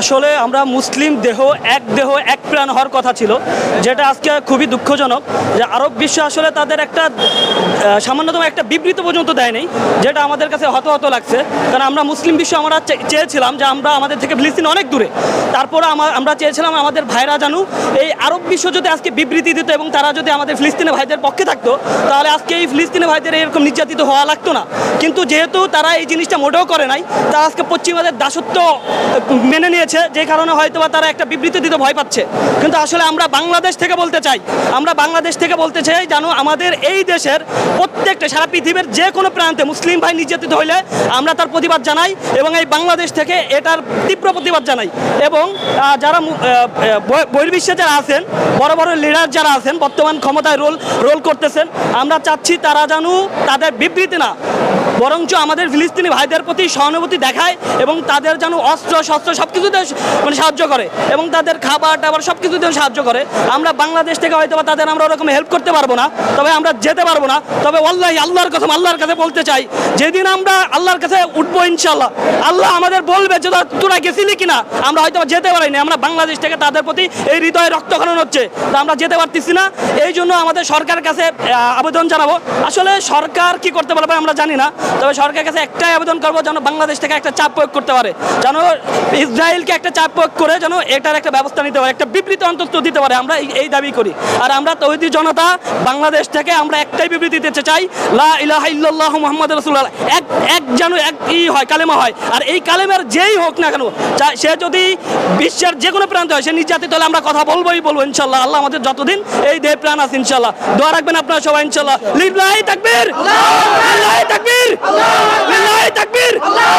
আসলে আমরা মুসলিম দেহ, এক দেহ, এক প্রাণ হওয়ার কথা ছিল, যেটা আজকে খুবই দুঃখজনক যে আরব বিশ্ব আসলে তাদের একটা সামান্যতম একটা বিবৃত পর্যন্ত দেয় নেই, যেটা আমাদের কাছে হত হত লাগছে। কারণ আমরা মুসলিম বিশ্ব আমরা চেয়েছিলাম যে আমরা আমাদের থেকে ফিলিস্তিন অনেক দূরে। তারপরে আমা- আমরা চেয়েছিলাম আমাদের ভাইরা জানু, এই আরব বিশ্ব যদি আজকে বিবৃতি দিত এবং তারা যদি আমাদের ফিলিস্তিনি ভাইদের পক্ষে থাকতো, তাহলে আজকে এই ফিলিস্তিনি ভাইদের এরকম নির্যাতিত হওয়া লাগতো না। কিন্তু যেহেতু তারা এই জিনিসটা মোটেও করে নাই, তারা আজকে পশ্চিমাদের দাসত্ব মেনে নিয়েছে যে কারণে হয়তো বা তারা একটা বিবৃতি দিতে ভয় পাচ্ছে। কিন্তু আসলে আমরা বাংলাদেশ থেকে বলতে চাই, আমরা বাংলাদেশ থেকে বলতে চাই জানো আমাদের এই দেশের প্রত্যেকটা, সারা পৃথিবীর যে কোনো প্রান্তে মুসলিম ভাই নির্যাতিত হইলে আমরা তার প্রতিবাদ জানাই এবং এই বাংলাদেশ থেকে এটার তীব্র প্রতিবাদ জানাই। এবং যারা বহির্বিশ্বে যারা আছেন, বড় বড় লিডার যারা আছেন, বর্তমান ক্ষমতায় রোল রোল করতেছেন, আমরা চাচ্ছি তারা জানু তাদের বিবৃতি না বরঞ্চ আমাদের ফিলিস্তিনি ভাইদের প্রতি সহানুভূতি দেখায় এবং তাদের যেন অস্ত্র, শস্ত্র সব কিছুতে মানে সাহায্য করে এবং তাদের খাবার টাবার সব কিছুতে সাহায্য করে। আমরা বাংলাদেশ থেকে হয়তো বা তাদের আমরা ওরকম হেল্প করতে পারব না, তবে আমরা যেতে পারব না। তবে আল্লাহ আল্লাহর কথা, আল্লাহর কাছে বলতে চাই, যেদিন আমরা আল্লাহর কাছে উঠবো ইনশাল্লাহ আল্লাহ আমাদের বলবে যে তোরা গেছিলি কিনা? আমরা হয়তো যেতে পারিনি, আমরা বাংলাদেশ থেকে তাদের প্রতি এই হৃদয়ে রক্তক্ষরণ হচ্ছে, তা আমরা যেতে পারতেছি না। এই জন্য আমাদের সরকারের কাছে আবেদন জানাব। আসলে সরকার কি করতে পারবে আমরা জানি না। তবে সরকারের কাছে একটাই আবেদন করব যেন বাংলাদেশ থেকে একটা চাপ প্রয়োগ করতে পারে, যেন ইসরায়েলকে একটা চাপ প্রয়োগ করে যেন এটার একটা ব্যবস্থা নিতে পারে, একটা বিবৃতি অন্তত দিতে পারে, আমরা এই- দাবি করি। আর আমরা তৈরি জনতা, বাংলাদেশ থেকে আমরা একটাই বিবৃতি দিতে চাই, লা ইলাহা ইল্লাল্লাহু মুহাম্মাদুর এক এক যেন এক ই হয়, কালেমা হয়, আর এই কালেমার যেই হোক না কেন সে যদি বিশ্বের যে কোনো প্রান্তে হয়, সে নির্যাতিত হলে আমরা কথা বলবোই বলব ইনশাল্লাহ আল্লাহ আমাদের যতদিন এই দেহ প্রাণ আছে ইনশাল্লাহ দোয়া রাখবেন আপনারা সবাই ইনশাল্লাহ লিল্লাহি তাকবীর তাকবীর!